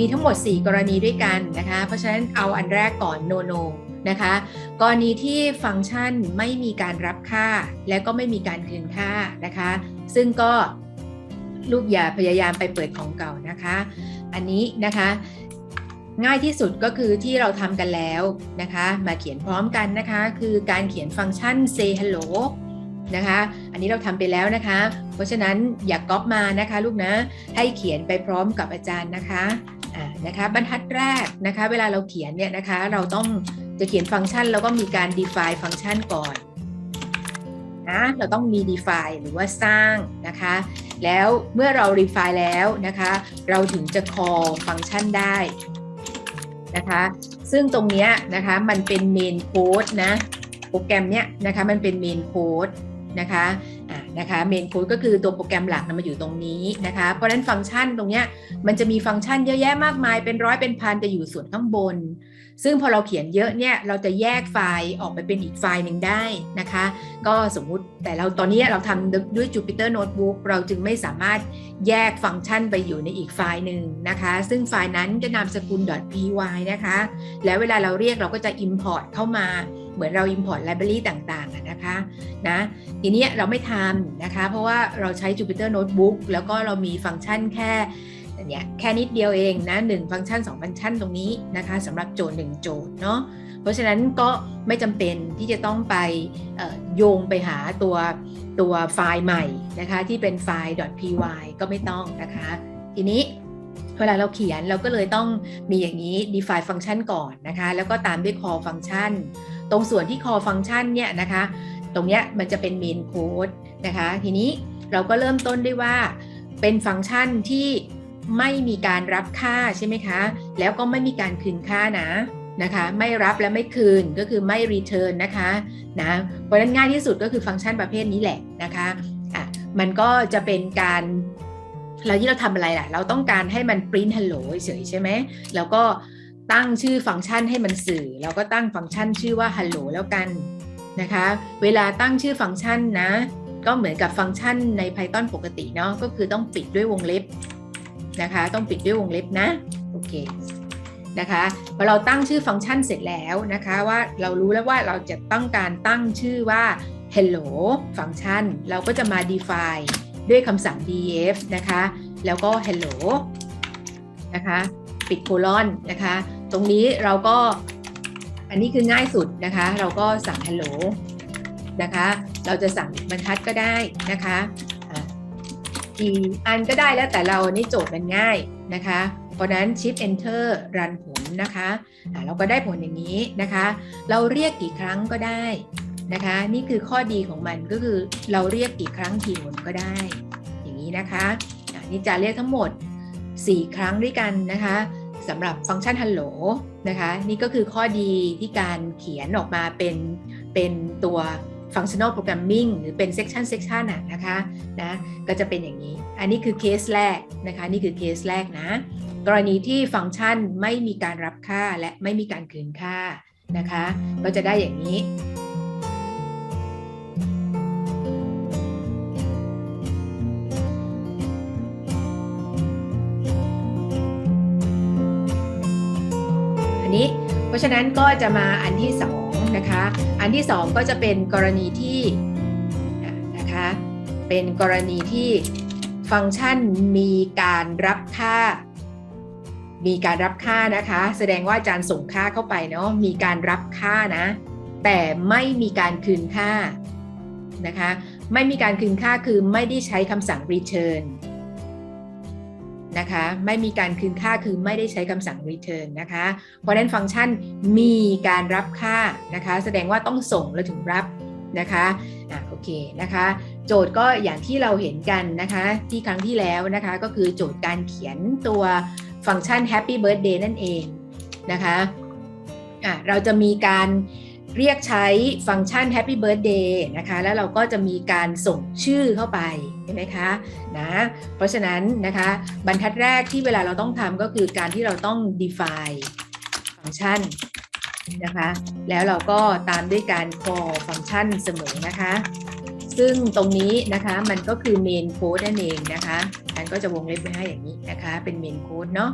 มีทั้งหมด 4 กรณีด้วยกันนะคะ เพราะฉะนั้นเอาอันแรกก่อน no no นะคะกรณีที่ฟังก์ชันไม่มีการรับค่า และก็ไม่มีการคืนค่านะคะ ซึ่งก็ลูกอย่าพยายามไปเปิดของเก่านะคะ อันนี้นะคะง่ายที่สุดก็คือที่เราทำกันแล้วนะคะ มาเขียนพร้อมกันนะคะ คือการเขียนฟังก์ชัน say hello นะคะ อันนี้เราทำไปแล้วนะคะ เพราะฉะนั้นอย่ากก๊อปมานะคะ ลูกนะ ให้เขียนไปพร้อมกับอาจารย์นะคะ นะคะบรรทัดแรกนะคะเวลาเราเขียนเนี่ยนะคะเราต้องจะเขียนฟังก์ชันแล้วก็มีการ define ฟังก์ชันก่อนนะเราต้องมี define หรือว่าสร้างนะคะแล้วเมื่อเรา define แล้วนะคะเราถึงจะ call ฟังก์ชันได้นะคะซึ่งตรงเนี้ยนะคะมันเป็น main code นะโปรแกรมเนี้ยนะคะมันเป็น main code นะคะ นะคะ main code ก็คือตัวโปรแกรมหลักนะมาอยู่ตรงนี้นะคะ เพราะฉะนั้นฟังก์ชันตรงเนี้ยมันจะมีฟังก์ชันเยอะแยะมากมาย เป็นร้อยเป็นพันจะอยู่ส่วนข้างบน ซึ่งพอเราเขียนเยอะเนี่ยเราจะแยกไฟล์ออกไปเป็นอีกไฟล์หนึ่งได้นะคะ ก็สมมุติแต่เราตอนนี้เราทำด้วย Jupyter Notebook เราจึงไม่สามารถแยกฟังก์ชันไปอยู่ในอีกไฟล์หนึ่งนะคะ ซึ่งไฟล์นั้นจะนามสกุล .py นะคะ แล้วเวลาเราเรียกเราก็จะ import เข้ามา เหมือนเรา import library ต่างๆนะคะนะทีนี้เราไม่ทำนะคะ เพราะว่าเราใช้ Jupyter Notebook แล้วก็เรามีฟังก์ชันแค่เนี่ยแค่นิดเดียวเองนะหนึ่งฟังก์ชัน2ฟังก์ชันตรงนี้นะคะสำหรับโจทย์1โจทย์เนาะเพราะฉะนั้นก็ไม่จำเป็นที่จะต้องไปโยงไปหาตัวตัวไฟล์ใหม่นะคะที่เป็นไฟล์ .py ก็ไม่ต้องนะคะ ทีนี้เวลาเราเขียนเราก็เลยต้องมีอย่างนี้ define function ก่อนนะคะ แล้วก็ตามด้วย call function ตรงส่วนที่ call function เนี่ยนะคะ ตรงเนี้ยมันจะเป็น main code นะคะ ทีนี้เราก็เริ่มต้นด้วยว่า เป็นฟังก์ชันที่ไม่มีการรับค่าใช่ไหมคะ แล้วก็ไม่มีการคืนค่านะนะคะ ไม่รับและไม่คืนก็คือไม่ return นะคะนะเพราะนั้นง่ายที่สุดก็คือฟังก์ชันประเภทนี้แหละนะคะอะมันก็จะเป็นการเราที่เราทำอะไรล่ะ เราต้องการให้มัน print hello เฉยใช่ไหมแล้วก็ ตั้งชื่อฟังก์ชันให้มันสื่อ เราก็ตั้งฟังก์ชันชื่อว่า hello แล้วกันนะคะ เวลาตั้งชื่อฟังก์ชันนะ ก็เหมือนกับฟังก์ชันใน Python ปกติเนาะก็คือต้องปิดด้วยวงเล็บนะคะ ต้องปิดด้วยวงเล็บนะโอเคนะคะพอเราตั้งชื่อฟังก์ชันเสร็จแล้วนะคะว่าเรารู้แล้วว่าเราจะต้องการตั้งชื่อว่า hello ฟังก์ชัน เราก็จะมา define ด้วยคำสั่ง def นะคะ แล้วก็ hello นะคะ ปิดโคลอนนะคะ ตรงนี้เราก็อันนี้คือง่ายสุดนะคะ เราก็สั่ง hello นะคะ เราจะสั่งบรรทัดก็ได้นะคะกี่อันก็ได้แล้วแต่เรานี่โจทย์มันง่ายนะคะ เพราะนั้น shift enter รันผลนะคะะเราก็ได้ผลอย่างนี้นะคะ เราเรียกกี่ครั้งก็ได้นะคะ นี่คือข้อดีของมันก็คือเราเรียกกี่ครั้งกี่หนก็ได้ อย่างนี้นะคะะนี่จะเรียกทั้งหมด 4 ครั้งด้วยกันนะคะ สำหรับฟังก์ชัน hello นะคะ นี่ก็คือข้อดีที่การเขียนออกมาเป็นเป็นตัว functional programming หรือเป็น section section อะนะคะนะก็จะเป็นอย่างนี้ อันนี้คือเคสแรกนะคะนี่คือเคสแรกนะ กรณีที่ฟังก์ชันไม่มีการรับค่าและไม่มีการคืนค่านะคะ ก็จะได้อย่างนี้ เพราะฉะนั้นก็จะมาอันที่2นะคะอันที่ 2 ก็จะเป็นกรณีที่นะคะเป็นกรณีที่ฟังก์ชันมีการรับค่า มีการรับค่านะคะ แสดงว่าอาจารย์ส่งค่าเข้าไปเนาะมีการรับค่านะแต่ไม่มีการคืนค่านะคะไม่มีการคืนค่าคือไม่ได้ใช้คำสั่ง return นะคะไม่มีการคืนค่าคือไม่ได้ใช้คำสั่ง return นะคะ เพราะนั้นฟังก์ชันมีการรับค่านะคะ แสดงว่าต้องส่งแล้วถึงรับนะคะอะโอเคนะคะ โจทย์ก็อย่างที่เราเห็นกันนะคะที่ครั้งที่แล้วนะคะก็คือโจทย์การเขียนตัวฟังก์ชัน happy birthday นั่นเองนะคะอะเราจะมีการ เรียกใช้ฟังก์ชัน happy birthday นะคะ แล้วเราก็จะมีการส่งชื่อเข้าไปใช่ไหมคะนะ เพราะฉะนั้นนะคะบรรทัดแรกที่เวลาเราต้องทำก็คือการที่เราต้อง define ฟังก์ชันนะคะ แล้วเราก็ตามด้วยการ call ฟังก์ชันเสมอนะคะ ซึ่งตรงนี้นะคะมันก็คือ main code นั่นเองนะคะอันก็จะวงเล็บไว้ให้อย่างนี้นะคะ เป็น main code เนาะ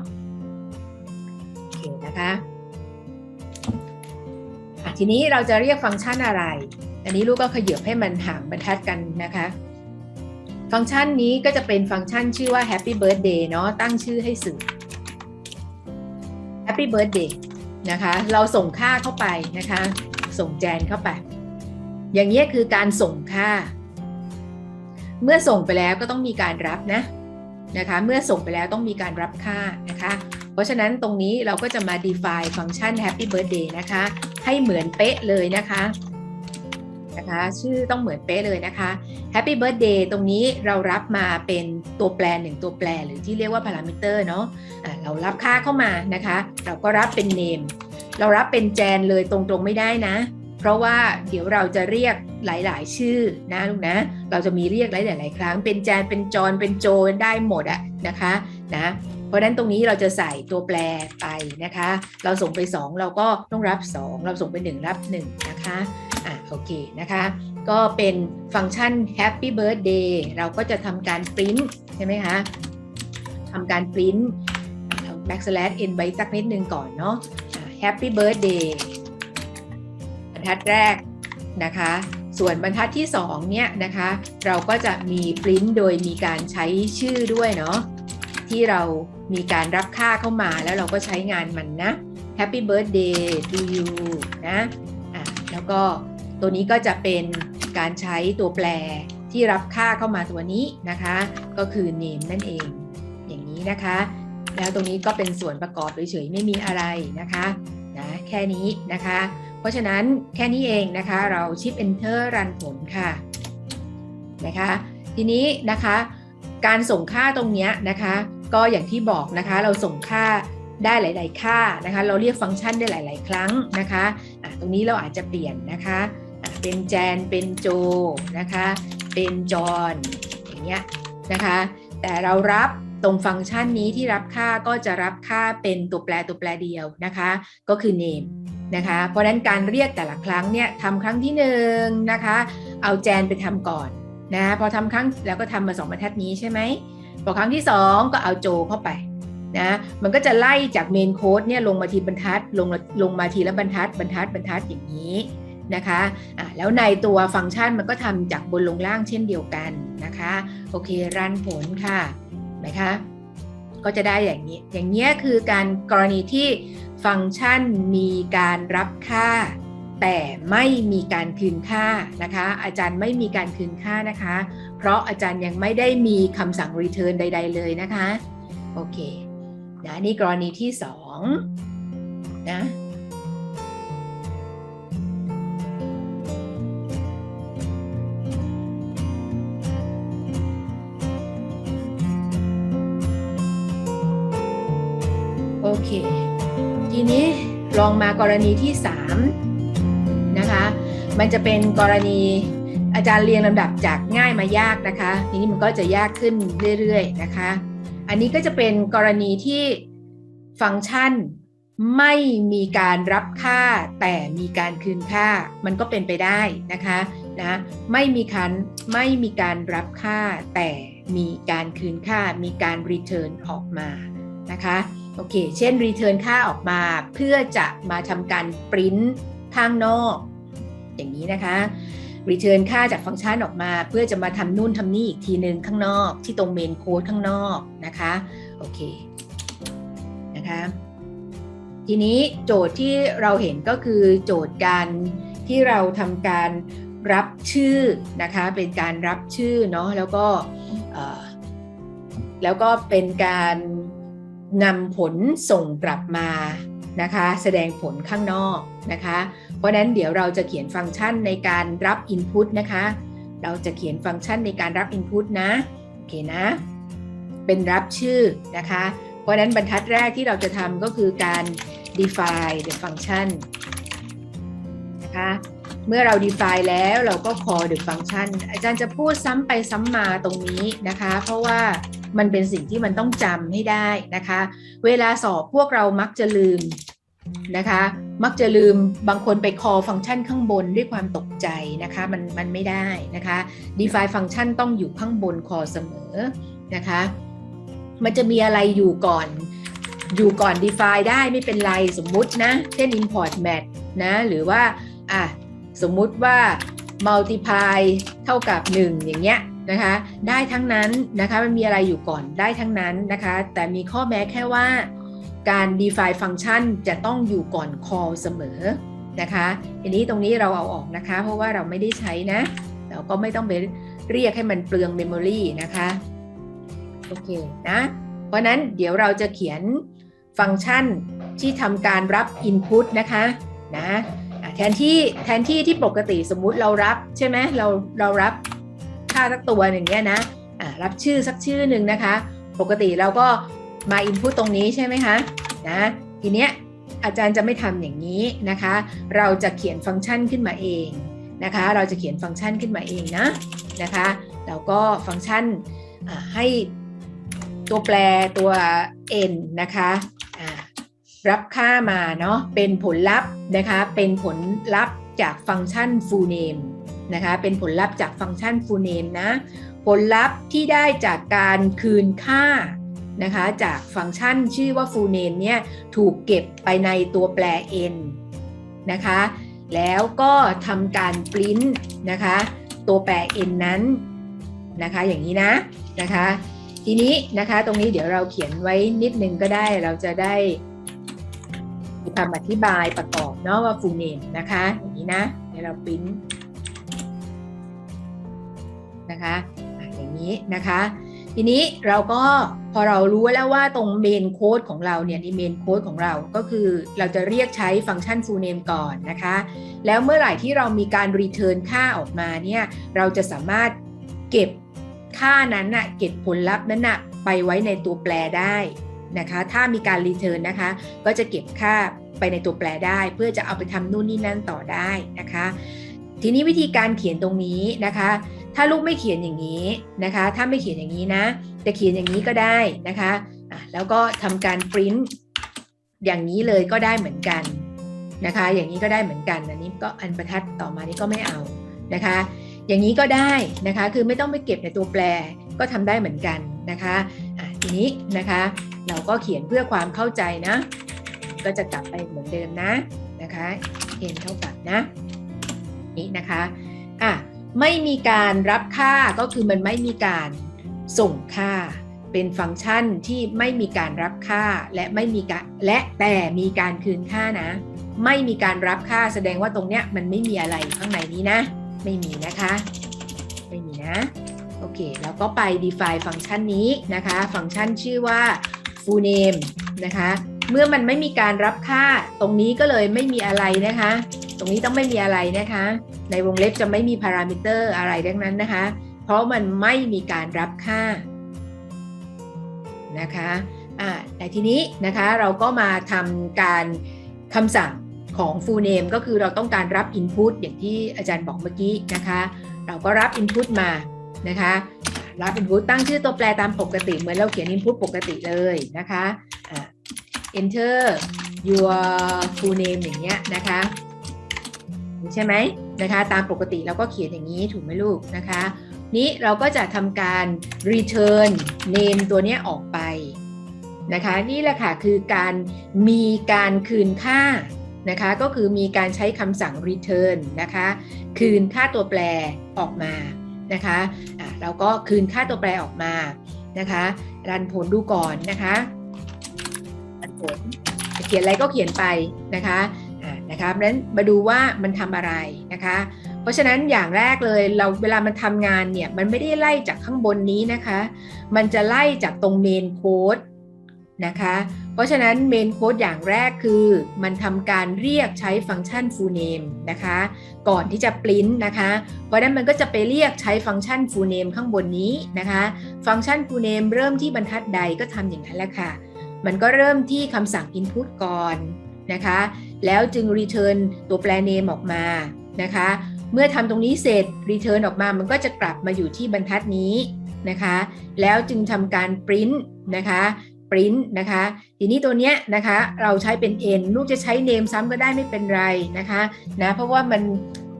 นะคนะอะ ทีนี้เราจะเรียกฟังก์ชันอะไร อันนี้ลูกก็ขยับให้มันห่างบรรทัดกันนะคะ ฟังก์ชันนี้ก็จะเป็นฟังก์ชันชื่อว่า Happy Birthday เนาะตั้งชื่อให้สื่อ Happy Birthday นะคะ เราส่งค่าเข้าไปนะคะ ส่งแจนเข้าไป อย่างนี้คือการส่งค่า เมื่อส่งไปแล้วก็ต้องมีการรับนะนะคะ เมื่อส่งไปแล้วต้องมีการรับค่านะคะ เพราะฉะนั้นตรงนี้เราก็จะมา define ฟังก์ชัน Happy Birthday นะคะ ให้เหมือนเป๊ะเลยนะคะนะคะชื่อต้องเหมือนเป๊ะเลยนะคะ Happy Birthday ตรงนี้เรารับมาเป็นตัวแปรหนึ่งตัวแปรหรือที่เรียกว่า parameter เนาะะเรารับค่าเข้ามานะคะ เราก็รับเป็น name เรารับเป็นแจนเลยตรงๆไม่ได้นะ เพราะว่าเดี๋ยวเราจะเรียกหลายๆ ชื่อนะลูกนะ เราจะมีเรียกหลายๆครั้ง เป็นแจนเป็นจอนเป็นโจได้หมดอะนะคะนะ เพราะฉะนั้นตรงนี้เราจะใส่ตัวแปรไปนะคะ เราส่งไป 2 เราก็ต้องรับ 2 เราส่งไป 1 รับ 1 นะคะอะโอเคนะคะ ก็เป็นฟังก์ชัน Happy Birthday เราก็จะทำการ print ใช่ไหมคะทำการ print เอา backslash n ไว้สักนิดนึงก่อนเนาะ Happy Birthday บรรทัดแรกนะคะ ส่วนบรรทัดที่ 2 เนี่ยนะคะ เราก็จะมี print โดยมีการใช้ชื่อด้วยเนาะที่เรา มีการรับค่าเข้ามาแล้วเราก็ใช้งานมันนะ Happy Birthday to you นะอะแล้วก็ตัวนี้ก็จะเป็นการใช้ตัวแปรที่รับค่าเข้ามาตัวนี้นะคะ ก็คือ name นั่นเอง อย่างนี้นะคะ แล้วตรงนี้ก็เป็นส่วนประกอบเฉยๆไม่มีอะไรนะคะนะแค่นี้นะคะ เพราะฉะนั้นแค่นี้เองนะคะเราชิป enter รันผลค่ะนะคะ ทีนี้นะคะ การส่งค่าตรงนี้นะคะ ก็อย่างที่บอกนะคะเราส่งค่าได้หลาย ๆ ค่านะคะ เราเรียกฟังก์ชันได้หลาย ๆ ครั้งนะคะะตรงนี้เราอาจจะเปลี่ยนนะคะะเป็นแจนเป็นโจนะคะเป็นจอนอย่างเงี้ยนะคะแต่เรารับตรงฟังก์ชันนี้ที่รับค่าก็จะรับค่าเป็นตัวแปรตัวแปรเดียวนะคะ ก็คือ name นะคะเพราะฉะนั้นการเรียกแต่ละครั้งเนี่ยทำครั้งที่หนึ่งนะคะเอาแจนไปทำก่อนนะพอทำครั้งแล้วก็ทำมาสองบรรทัดนี้ใช่ไหม พอครั้งที่ 2 ก็เอาโจเข้าไปนะมันก็จะไล่จากเมนโค้ดเนี่ยลงมาทีบรรทัดลงลงมาทีละบรรทัดบรรทัดบรรทัดอย่างนี้นะคะอะแล้วในตัวฟังก์ชันมันก็ทำจากบนลงล่างเช่นเดียวกันนะคะโอเครันผลค่ะนะคะก็จะได้อย่างนี้อย่างนี้คือการกรณีที่ฟังก์ชันมีการรับค่า แต่ไม่มีการคืนค่านะคะ อาจารย์ไม่มีการคืนค่านะคะ เพราะอาจารย์ยังไม่ได้มีคำสั่ง return ใด ๆ เลยนะคะ โอเคนะนี่กรณีที่2นะโอเค ทีนี้ลองมากรณีที่ 3 มันจะเป็นกรณีอาจารย์เรียงลำดับจากง่ายมายากนะคะทีนี้มันก็จะยากขึ้นเรื่อยๆนะคะ อันนี้ก็จะเป็นกรณีที่ฟังก์ชันไม่มีการรับค่าแต่มีการคืนค่า มันก็เป็นไปได้นะคะนะไม่มีการไม่มีการรับค่าแต่มีการคืนค่า มีการ return ออกมานะคะโอเค เช่น return ค่าออกมาเพื่อจะมาทำการ print ข้างนอก อย่างนี้นะคะ return ค่าจากฟังก์ชันออกมา เพื่อจะมาทำนู่นทำนี่อีกทีหนึ่งข้างนอกที่ตรง main code ข้างนอกนะคะโอเคนะคะทีนี้โจทย์ที่เราเห็นก็คือโจทย์การที่เราทำการรับชื่อนะคะเป็นการรับชื่อเนาะแล้วก็แล้วก็เป็นการ นำผลส่งกลับมานะคะแสดงผลข้างนอกนะคะ เพราะนั้นเดี๋ยวเราจะเขียนฟังก์ชันในการรับ Input นะคะ เราจะเขียนฟังก์ชันในการรับ Input นะโอเคนะ เป็นรับชื่อนะคะ เพราะนั้นบรรทัดแรกที่เราจะทำก็คือการ define the function นะคะ เมื่อเรา define แล้วเราก็ call the function อาจารย์จะพูดซ้ำไปซ้ำมาตรงนี้นะคะ เพราะว่ามันเป็นสิ่งที่มันต้องจำให้ได้นะคะ เวลาสอบพวกเรามักจะลืมนะคะ มักจะลืมบางคนไป call ฟังก์ชันข้างบนด้วยความตกใจนะคะ มันมันไม่ได้นะคะ define ฟังก์ชันต้องอยู่ข้างบน call เสมอนะคะ มันจะมีอะไรอยู่ก่อน อยู่ก่อน define ได้ไม่เป็นไรสมมุตินะ เช่น import mat นะ หรือว่าอะ สมมุติว่า multiply เท่ากับ 1 อย่างเงี้ยนะคะได้ทั้งนั้นนะคะมันมีอะไรอยู่ก่อนได้ทั้งนั้นนะคะ แต่มีข้อแม้แค่ว่าการ define function จะต้องอยู่ก่อน call เสมอนะคะทีนี้ตรงนี้เราเอาออกนะคะ เพราะว่าเราไม่ได้ใช้นะเราก็ไม่ต้องไปเรียกให้มันเปลือง memory นะคะโอเคนะเพราะนั้นเดี๋ยวเราจะเขียนฟังก์ชันที่ทำการรับ Input นะคะนะ แทนที่แทนที่ที่ปกติสมมุติเรารับใช่ไหมเราเรารับค่าสักตัวอย่างเงี้ยนะอะรับชื่อสักชื่อหนึ่งนะคะ ปกติเราก็มา Input ตตรงนี้ใช่ไหมคะนะทีเนี้ยอาจารย์จะไม่ทำอย่างนี้นะคะ เราจะเขียนฟังก์ชันขึ้นมาเองนะคะ เราจะเขียนฟังก์ชันขึ้นมาเองนะนะคะแล้วก็ฟังก์ชันให้ตัวแปรตัว n นะคะ รับค่ามาเนาะเป็นผลลัพธ์นะคะเป็นผลลัพธ์จากฟังก์ชัน full name นะคะเป็นผลลัพธ์จากฟังก์ชัน full name นะผลลัพธ์ที่ได้จากการคืนค่านะคะจากฟังก์ชันชื่อว่า full name เนี่ยถูกเก็บไปในตัวแปร n นะคะแล้วก็ทำการ print นะคะตัวแปร n นั้นนะคะอย่างนี้นะนะคะทีนี้นะคะตรงนี้เดี๋ยวเราเขียนไว้นิดนึงก็ได้เราจะได้ มีคำอธิบายประกอบเนาะว่า full name นะคะอย่างนี้นะเดี๋ยวเราปริ้นนะคะอย่างนี้นะคะ ทีนี้เราก็พอเรารู้แล้วว่าตรงเมนโค้ดของเราเนี่ยในเมนโค้ดของเราก็คือเราจะเรียกใช้ฟังก์ชัน full name ก่อนนะคะ แล้วเมื่อไหร่ที่เรามีการ return ค่าออกมาเนี่ยเราจะสามารถเก็บค่านั้นน่ะเก็บผลลัพธ์นั้นน่ะไปไว้ในตัวแปรได้ นะคะ ถ้ามีการรีเทิร์นนะคะ ก็จะเก็บค่าไปในตัวแปรได้ เพื่อจะเอาไปทำนู่นนี่นั่นต่อได้นะคะ ทีนี้วิธีการเขียนตรงนี้นะคะ ถ้าลูกไม่เขียนอย่างนี้นะคะ ถ้าไม่เขียนอย่างนี้นะ จะเขียนอย่างนี้ก็ได้นะคะะแล้วก็ทำการปริ้นอย่างนี้เลยก็ได้เหมือนกันนะคะ อย่างนี้ก็ได้เหมือนกัน อันนี้ก็อันประทัดต่อมานี้ก็ไม่เอานะคะ อย่างนี้ก็ได้นะคะ คือไม่ต้องไปเก็บในตัวแปรก็ทำได้เหมือนกันนะคะ อะทีนี้นะคะ เราก็เขียนเพื่อความเข้าใจนะ ก็จะกลับไปเหมือนเดิมนะนะคะ n เท่ากับนะนี่นะคะอะไม่มีการรับค่าก็คือมันไม่มีการส่งค่า เป็นฟังก์ชันที่ไม่มีการรับค่าและไม่มีการและแต่มีการคืนค่านะ ไม่มีการรับค่าแสดงว่าตรงเนี้ยมันไม่มีอะไรข้างในนี้นะ ไม่มีนะคะ ไม่มีนะโอเคแล้วก็ไป define ฟังก์ชันนี้นะคะ ฟังก์ชันชื่อว่า full name นะคะ เมื่อมันไม่มีการรับค่าตรงนี้ก็เลยไม่มีอะไรนะคะ ตรงนี้ต้องไม่มีอะไรนะคะ ในวงเล็บจะไม่มีพารามิเตอร์อะไรดังนั้นนะคะ เพราะมันไม่มีการรับค่านะคะอ่าแต่ทีนี้นะคะเราก็มาทำการคำสั่งของ full name ก็คือเราต้องการรับ input อย่างที่อาจารย์บอกเมื่อกี้นะคะ เราก็รับ input มานะคะ รับ input ตั้งชื่อตัวแปรตามปกติ เหมือนเราเขียน input ปกติเลยนะคะอ่า enter your full name อย่างเงี้ยนะคะใช่ไหมนะคะ ตามปกติเราก็เขียนอย่างนี้ถูกไหมลูกนะคะ นี้เราก็จะทำการ return name ตัวเนี้ยออกไปนะคะ นี่แหละค่ะคือการมีการคืนค่านะคะ ก็คือมีการใช้คำสั่ง return นะคะ คืนค่าตัวแปรออกมา นะคะะเราก็คืนค่าตัวแปรออกมานะคะ รันผลดูก่อนนะคะรันผลเขียนอะไรก็เขียนไปนะคะะนะคะเพราะฉะนั้นมาดูว่ามันทำอะไรนะคะ เพราะฉะนั้นอย่างแรกเลยเราเวลามันทำงานเนี่ยมันไม่ได้ไล่จากข้างบนนี้นะคะ มันจะไล่จากตรงเมนโค้ด นะคะ เพราะฉะนั้นเมนโค้ดอย่างแรกคือ มันทำการเรียกใช้ฟังก์ชัน full name นะคะ ก่อนที่จะปริ้นนะคะ เพราะนั้นมันก็จะไปเรียกใช้ฟังก์ชัน full name ข้างบนนี้นะคะ ฟังก์ชัน full name เริ่มที่บรรทัดใดก็ทำอย่างนั้นแหละค่ะ มันก็เริ่มที่คำสั่ง input ก่อนนะคะ แล้วจึง return ตัวแปร name ออกมานะคะ เมื่อทำตรงนี้เสร็จ return ออกมามันก็จะกลับมาอยู่ที่บรรทัดนี้นะคะ แล้วจึงทำการ print นะคะ print นะคะ ทีนี้ตัวเนี้ยนะคะเราใช้เป็น n ลูกจะใช้ name ซ้ำก็ได้ไม่เป็นไรนะคะนะเพราะว่ามัน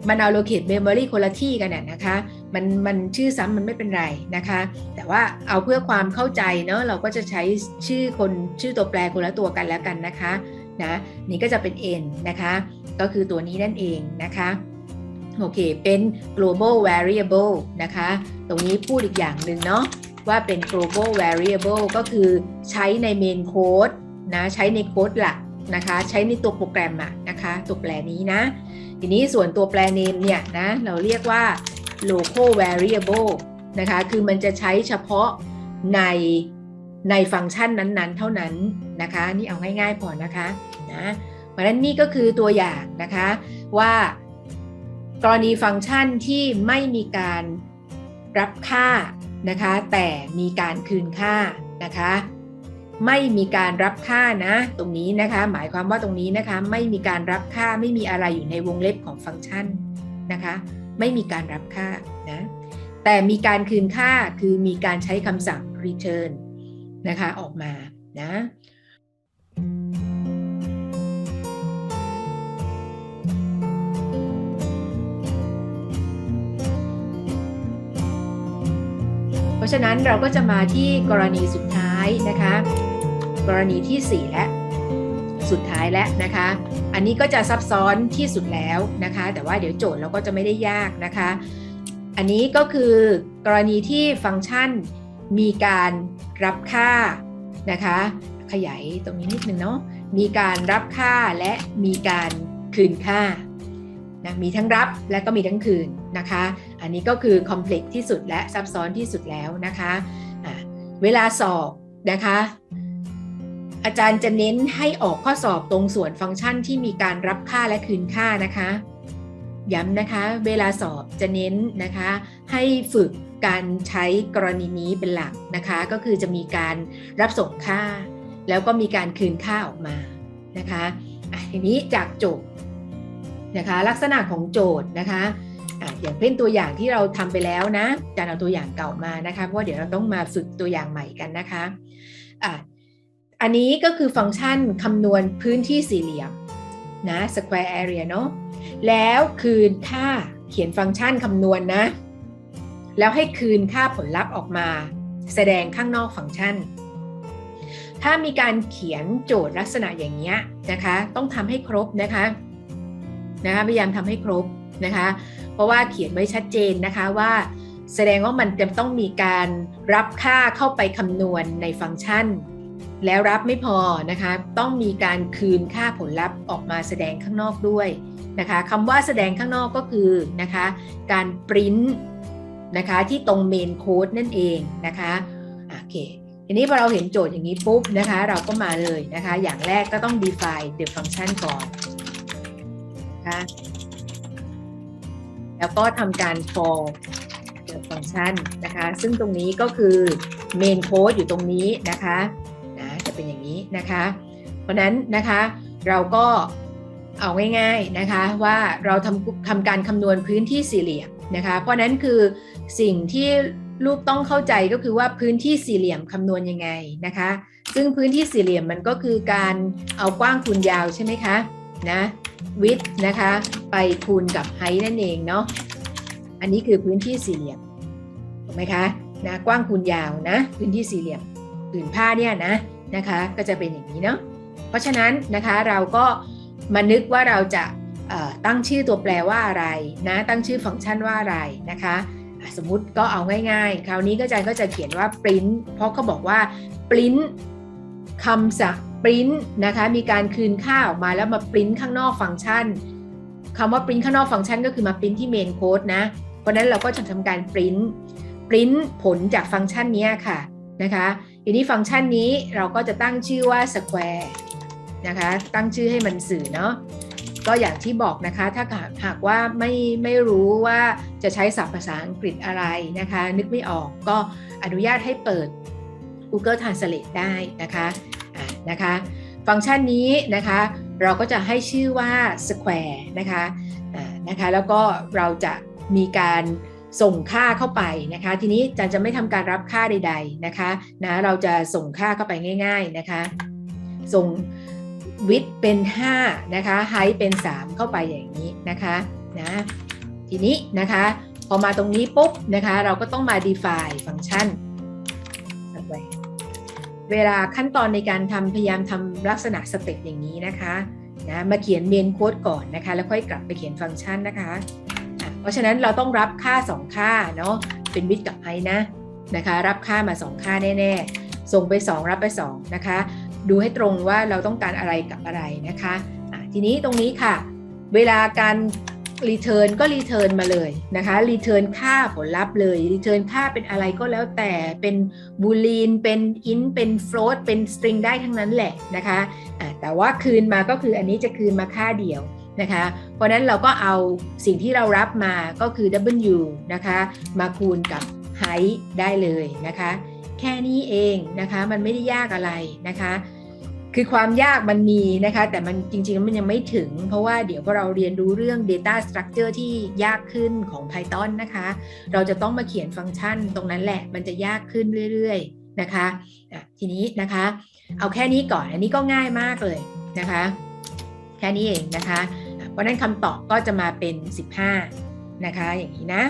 มัน allocate memory คนละที่กันน่ะนะคะ มันมันชื่อซ้ำมันไม่เป็นไรนะคะ แต่ว่าเอาเพื่อความเข้าใจเนาะเราก็จะใช้ชื่อคนชื่อตัวแปรคนละตัวกันแล้วกันนะคะนะนี่ก็จะเป็น n นะคะ ก็คือตัวนี้นั่นเองนะคะโอเค เป็น global variable นะคะ ตรงนี้พูดอีกอย่างหนึ่งเนาะ ว่าเป็น global variable ก็คือใช้ใน main code นะใช้ในโค้ดหลักนะคะใช้ในตัวโปรแกรมอะนะคะตัวแปรนี้นะ ทีนี้ส่วนตัวแปร name เนี่ยนะเราเรียกว่า local variable นะคะคือมันจะใช้เฉพาะในในฟังก์ชันนั้นๆ เท่านั้นนะคะ นี่เอาง่ายๆพอนะคะนะเพราะฉะนั้นนี่ก็คือตัวอย่างนะคะว่ากรณีฟังก์ชันที่ไม่มีการรับค่า นะคะ แต่มีการคืนค่านะคะ ไม่มีการรับค่านะ ตรงนี้นะคะ หมายความว่าตรงนี้นะคะ ไม่มีการรับค่าไม่มีอะไรอยู่ในวงเล็บของฟังก์ชันนะคะ ไม่มีการรับค่านะแต่มีการคืนค่าคือมีการใช้คำสั่ง return นะคะออกมานะ ราะฉะนั้นเราก็จะมาที่กรณีสุดท้ายนะคะ กรณีที่ 4 และสุดท้ายแล้วนะคะ อันนี้ก็จะซับซ้อนที่สุดแล้วนะคะ แต่ว่าเดี๋ยวโจทย์เราก็จะไม่ได้ยากนะคะ อันนี้ก็คือกรณีที่ฟังก์ชันมีการรับค่านะคะ ขยายตรงนี้นิดนึงเนาะ มีการรับค่าและมีการคืนค่านะมีทั้งรับและก็มีทั้งคืนนะคะ อันนี้ก็คือคอมเพล็กที่สุดและซับซ้อนที่สุดแล้วนะคะะเวลาสอบนะคะ อาจารย์จะเน้นให้ออกข้อสอบตรงส่วนฟังก์ชันที่มีการรับค่าและคืนค่านะคะ ย้ำนะคะ เวลาสอบจะเน้นนะคะ ให้ฝึกการใช้กรณีนี้เป็นหลักนะคะ ก็คือจะมีการรับส่งค่า แล้วก็มีการคืนค่าออกมานะคะทีนี้จากโจทย์นะคะ ลักษณะของโจทย์นะคะ อย่างเป็นตัวอย่างที่เราทำไปแล้วนะจะเอาตัวอย่างเก่ามานะคะ เพราะเดี๋ยวเราต้องมาฝึกตัวอย่างใหม่กันนะคะอะอันนี้ก็คือฟังก์ชันคำนวณพื้นที่สี่เหลี่ยมนะ square area เนาะแล้วคืนค่าเขียนฟังก์ชันคำนวณนะแล้วให้คืนค่าผลลัพธ์ออกมา แสดงข้างนอกฟังก์ชัน ถ้ามีการเขียนโจทย์ลักษณะอย่างนี้นะคะ ต้องทำให้ครบนะคะนะคะพยายามทำให้ครบนะคะ เพราะว่าเขียนไว้ชัดเจนนะคะว่า แสดงว่ามันจะต้องมีการรับค่าเข้าไปคำนวณในฟังก์ชัน แล้วรับไม่พอนะคะต้องมีการคืนค่าผลลัพธ์ออกมาแสดงข้างนอกด้วยนะคะคำว่าแสดงข้างนอกก็คือนะคะการปริ้นนะคะที่ตรงเมนโค้ดนั่นเองนะคะโอเคทีนี้พอเราเห็นโจทย์อย่างนี้ปุ๊บนะคะเราก็มาเลยนะคะ อย่างแรกก็ต้อง define the function ก่อนนะคะ แล้วก็ทำการ for the function นะคะ ซึ่งตรงนี้ก็คือ main code อยู่ตรงนี้นะคะนะจะเป็นอย่างนี้นะคะ เพราะนั้นนะคะเราก็เอาง่ายๆนะคะว่าเราทำทำการคำนวณพื้นที่สี่เหลี่ยมนะคะ เพราะนั้นคือสิ่งที่ลูกต้องเข้าใจก็คือว่าพื้นที่สี่เหลี่ยมคำนวณยังไงนะคะ ซึ่งพื้นที่สี่เหลี่ยมมันก็คือการเอากว้างคูณยาวใช่ไหมคะนะ วิดนะคะ ไปคูณกับ height นั่นเองเนาะอันนี้คือพื้นที่สี่เหลี่ยมถูกไหมคะนะกว้างคูณยาวนะพื้นที่สี่เหลี่ยมผืนผ้าเนี่ยนะนะคะก็จะเป็นอย่างนี้เนาะเพราะฉะนั้นนะคะเราก็มานึกว่าเราจะตั้งชื่อตัวแปรว่าอะไรนะตั้งชื่อฟังก์ชันว่าอะไรนะคะสมมุติก็เอาง่ายๆ คราวนี้ก็อาจารย์ก็จะเขียนว่า print เพราะเขาบอกว่า print คำสั่ ง print นะคะมีการคืนค่าออกมาแล้วมา print ข้างนอกฟังก์ชันคำว่า print ข้างนอกฟังก์ชันก็คือมา print ที่ main code นะ เพราะนั้นเราก็จะทำการ print print ผลจากฟังก์ชันนี้ค่ะนะคะทีนี้ฟังก์ชันนี้เราก็จะตั้งชื่อว่า square นะคะตั้งชื่อให้มันสื่อเนาะก็อย่างที่บอกนะคะถ้าหากว่าไม่ไม่รู้ว่าจะใช้ศัพท์ภาษาอังกฤษอะไรนะคะ นึกไม่ออกก็อนุญาตให้เปิด Google Translate ได้นะคะ นะคะ ฟังก์ชันนี้นะคะเราก็จะให้ชื่อว่า square นะคะะนะคะแล้วก็เราจะมีการส่งค่าเข้าไปนะคะ ทีนี้จันจะไม่ทำการรับค่าใด ๆนะคะนะเราจะส่งค่าเข้าไปง่าย ๆนะคะ ส่งวิดเป็น5นะคะไฮเป็น 3 เข้าไปอย่างนี้นะคะนะทีนี้นะคะพอมาตรงนี้ปุ๊บนะคะ เราก็ต้องมา define ฟังก์ชันไว้ เวลาขั้นตอนในการทำพยายามทำลักษณะสเต็ปอย่างนี้นะคะนะมาเขียนเมนโค้ดก่อนนะคะ แล้วค่อยกลับไปเขียนฟังก์ชันนะคะะเพราะฉะนั้นเราต้องรับค่า 2 ค่าเนาะเป็นวิดกับไอนะนะคะ รับค่ามา 2 ค่าแน่ๆ ส่งไป 2 รับไป 2 นะคะ ดูให้ตรงว่าเราต้องการอะไรกับอะไรนะคะะทีนี้ตรงนี้ค่ะ เวลาการ รีเทิร์นก็รีเทิร์นมาเลยนะคะรีเทิร์นค่าผลลัพธ์เลยรีเทิร์นค่าเป็นอะไรก็แล้วแต่เป็นบูลีนเป็นอินเป็นฟล a ตเป็นสตริงได้ทั้งนั้นแหละนะคะะแต่ว่าคืนมาก็คืออันนี้จะคืนมาค่าเดียวนะคะเพราะนั้นเราก็เอาสิ่งที่เรารับมาก็คือ W นะคะมาคูณกับ height ได้เลยนะคะ แค่นี้เองนะคะมันไม่ได้ยากอะไรนะคะ คือความยากมันมีนะคะ แต่มันจริงๆมันยังไม่ถึง เพราะว่าเดี๋ยวพอเราเรียนรู้เรื่อง Data Structure ที่ยากขึ้นของ Python นะคะ เราจะต้องมาเขียนฟังก์ชันตรงนั้นแหละ มันจะยากขึ้นเรื่อยๆนะคะทีนี้นะคะ เอาแค่นี้ก่อนอันนี้ก็ง่ายมากเลยนะคะ แค่นี้เองนะคะ เพราะฉะนั้นคำตอบก็จะมาเป็น 15 นะคะ อย่างนี้นะ